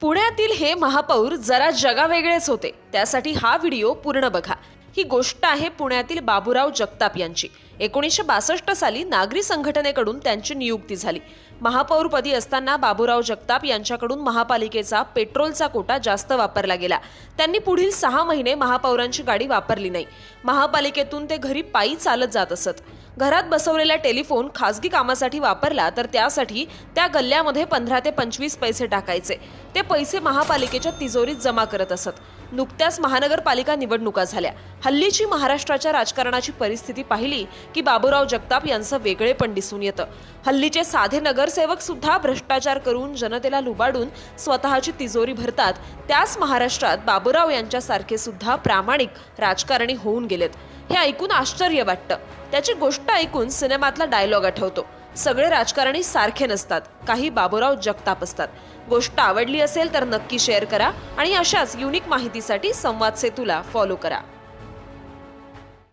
पुण्यातील हे महापौर जरा जगावेगळेच होते. त्यासाठी हा व्हिडिओ पूर्ण बघा. ही गोष्ट आहे पुण्यातील बाबूराव जगताप यांची. एकोणीसशे बासष्ट साली नागरी संघटनेकडून त्यांची नियुक्ती झाली. महापौरपदी असताना बाबूराव जगताप यांच्याकडून महापालिकेचा पेट्रोलचा कोटा जास्त वापरला गेला. त्यांनी पुढील सहा महिने महापौरांची गाडी वापरली नाही. महापालिकेतून ते घरी पायी चालत जात असत. घरात बसवलेला टेलिफोन खाजगी कामासाठी वापरला तर त्यासाठी त्या गल्ल्यामध्ये पंधरा ते पंचवीस पैसे टाकायचे. ते पैसे महापालिकेच्या तिजोरीत जमा करत असत. नुकत्याच महानगरपालिका निवडणुका झाल्या. हल्लीची महाराष्ट्राच्या राजकारणाची परिस्थिती पाहिली की बाबूराव जगताप यांचं वेगळेपण दिसून येतं. हल्लीचे साधे नगरसेवक सुद्धा भ्रष्टाचार करून जनतेला लुबाडून स्वतःची तिजोरी भरतात. त्याच महाराष्ट्रात बाबूराव यांच्यासारखे सुद्धा प्रामाणिक राजकारणी होऊन गेलेत. हे ऐकून आश्चर्य वाटतं. त्याची गोष्ट ऐकून सिनेमातला डायलॉग आठवतो. सगळे राजकारणी सारखे नसतात. काही बाबूराव जगताप असतात. गोष्ट आवडली असेल तर नक्की शेअर करा आणि अशाच युनिक माहितीसाठी संवाद सेतूला फॉलो करा.